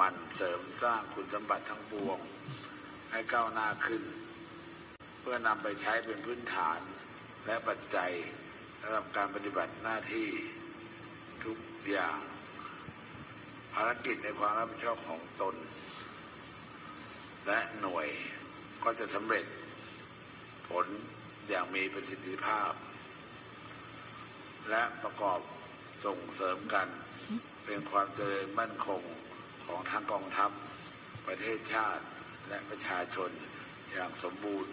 มันเสริมสร้างคุณสมบัติทั้งปวง ให้ก้าวหน้าขึ้น เพื่อนำไปใช้เป็นพื้นฐานและปัจจัยสำหรับการปฏิบัติหน้าที่ทุกอย่าง ภารกิจในความรับผิดชอบของตน และหน่วยก็จะสำเร็จผลอย่างมีประสิทธิภาพ และประกอบส่งเสริมกัน เป็นความเจริญมั่นคง ของทางกองทัพ ประเทศชาติและประชาชนอย่างสมบูรณ์